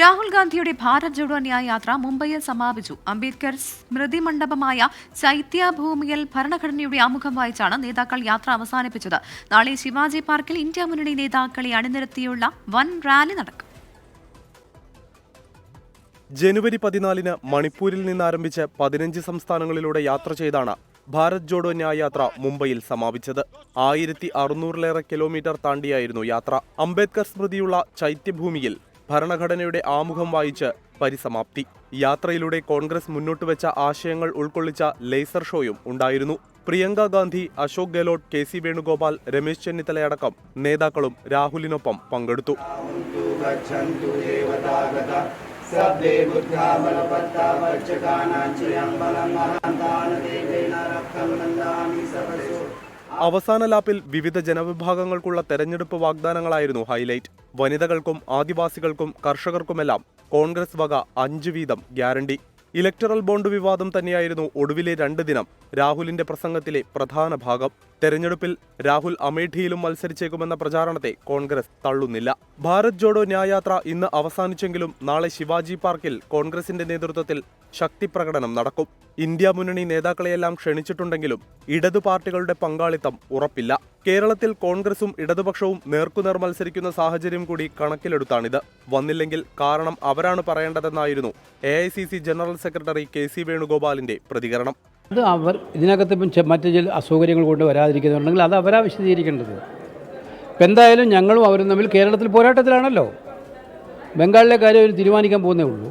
രാഹുൽ ഗാന്ധിയുടെ ഭാരത് ജോഡോ ന്യായ യാത്ര മുംബൈയിൽ സമാപിച്ചു. അംബേദ്കർ സ്മൃതി മണ്ഡപമായ ചൈത്യഭൂമിയിൽ ഭരണഘടനയുടെ ആമുഖം വായിച്ചാണ് നേതാക്കൾ യാത്ര അവസാനിപ്പിച്ചത്. നാളെ ശിവാജി പാർക്കിൽ ഇന്ത്യ മുന്നണി നേതാക്കളെ അണിനിരത്തിയുള്ള വൻ റാലി നടക്കും. ജനുവരി പതിനാലിന് മണിപ്പൂരിൽ നിന്ന് ആരംഭിച്ച് പതിനഞ്ച് സംസ്ഥാനങ്ങളിലൂടെ യാത്ര ചെയ്താണ് ഭാരത് ജോഡോ ന്യായ യാത്ര മുംബൈയിൽ സമാപിച്ചത്. ആയിരത്തി അറുന്നൂറിലേറെ കിലോമീറ്റർ താണ്ടിയായിരുന്നു യാത്ര. അംബേദ്കർ സ്മൃതിയുള്ള ചൈത്യഭൂമിയിൽ ഭരണഘടനയുടെ ആമുഖം വായിച്ച് പരിസമാപ്തി. യാത്രയിലൂടെ കോൺഗ്രസ് മുന്നോട്ട് വെച്ച ആശയങ്ങൾ ഉൾക്കൊള്ളിച്ച ലേസർ ഷോയും ഉണ്ടായിരുന്നു. പ്രിയങ്ക ഗാന്ധി അശോക് ഗെഹ്ലോട്ട് കെ സി വേണുഗോപാൽ രമേശ് ചെന്നിത്തലയടക്കം നേതാക്കളും രാഹുലിനൊപ്പം പങ്കെടുത്തു. അവസാന ലാപ്പിൽ വിവിധ ജനവിഭാഗങ്ങൾക്കുള്ള തെരഞ്ഞെടുപ്പ് വാഗ്ദാനങ്ങളായിരുന്നു ഹൈലൈറ്റ്. വനിതകൾക്കും ആദിവാസികൾക്കും കർഷകർക്കുമെല്ലാം കോൺഗ്രസ് വക അഞ്ച് വീതം ഗ്യാരണ്ടി. ഇലക്ടറൽ ബോണ്ട് വിവാദം തന്നെയായിരുന്നു ഒടുവിലെ രണ്ട് ദിനം രാഹുലിന്റെ പ്രസംഗത്തിലെ പ്രധാന ഭാഗം. തെരഞ്ഞെടുപ്പിൽ രാഹുൽ അമേഠിയിലും മത്സരിച്ചേക്കുമെന്ന പ്രചാരണത്തെ കോൺഗ്രസ് തള്ളുന്നില്ല. ഭാരത് ജോഡോ ന്യായയാത്ര ഇന്ന് അവസാനിച്ചെങ്കിലും നാളെ ശിവാജി പാർക്കിൽ കോൺഗ്രസിന്റെ നേതൃത്വത്തിൽ ശക്തി പ്രകടനം നടക്കും. ഇന്ത്യ മുന്നണി നേതാക്കളെയെല്ലാം ക്ഷണിച്ചിട്ടുണ്ടെങ്കിലും ഇടതു പാർട്ടികളുടെ പങ്കാളിത്തം ഉറപ്പില്ല. കേരളത്തിൽ കോൺഗ്രസും ഇടതുപക്ഷവും നേർക്കുനേർ മത്സരിക്കുന്ന സാഹചര്യം കൂടി കണക്കിലെടുത്താണിത്. വന്നില്ലെങ്കിൽ കാരണം അവരാണ് പറയേണ്ടതെന്നായിരുന്നു A general secretary K C വേണുഗോപാലിന്റെ പ്രതികരണം. അത് അവർ ഇതിനകത്ത് ഇപ്പം മറ്റു ചില അസൗകര്യങ്ങൾ കൊണ്ട് വരാതിരിക്കുന്നുണ്ടെങ്കിൽ അത് അവരാ വിശദീകരിക്കേണ്ടത്. ഇപ്പം എന്തായാലും ഞങ്ങളും അവരും തമ്മിൽ കേരളത്തിൽ പോരാട്ടത്തിലാണല്ലോ. ബംഗാളിലെ കാര്യം അവർ തീരുമാനിക്കാൻ പോകുന്നേ ഉള്ളൂ.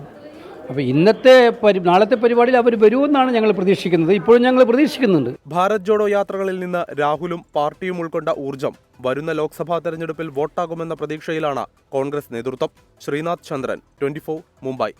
അപ്പോൾ ഇന്നത്തെ പരി നാളത്തെ പരിപാടിയിൽ അവർ വരുമെന്നാണ് ഞങ്ങൾ പ്രതീക്ഷിക്കുന്നത്. ഇപ്പോഴും ഞങ്ങൾ പ്രതീക്ഷിക്കുന്നുണ്ട്. ഭാരത് ജോഡോ യാത്രകളിൽ നിന്ന് രാഹുലും പാർട്ടിയും ഉൾക്കൊണ്ട ഊർജം വരുന്ന ലോക്സഭാ തെരഞ്ഞെടുപ്പിൽ വോട്ടാകുമെന്ന പ്രതീക്ഷയിലാണ് കോൺഗ്രസ് നേതൃത്വം. ശ്രീനാഥ് ചന്ദ്രൻ ട്വന്റി മുംബൈ.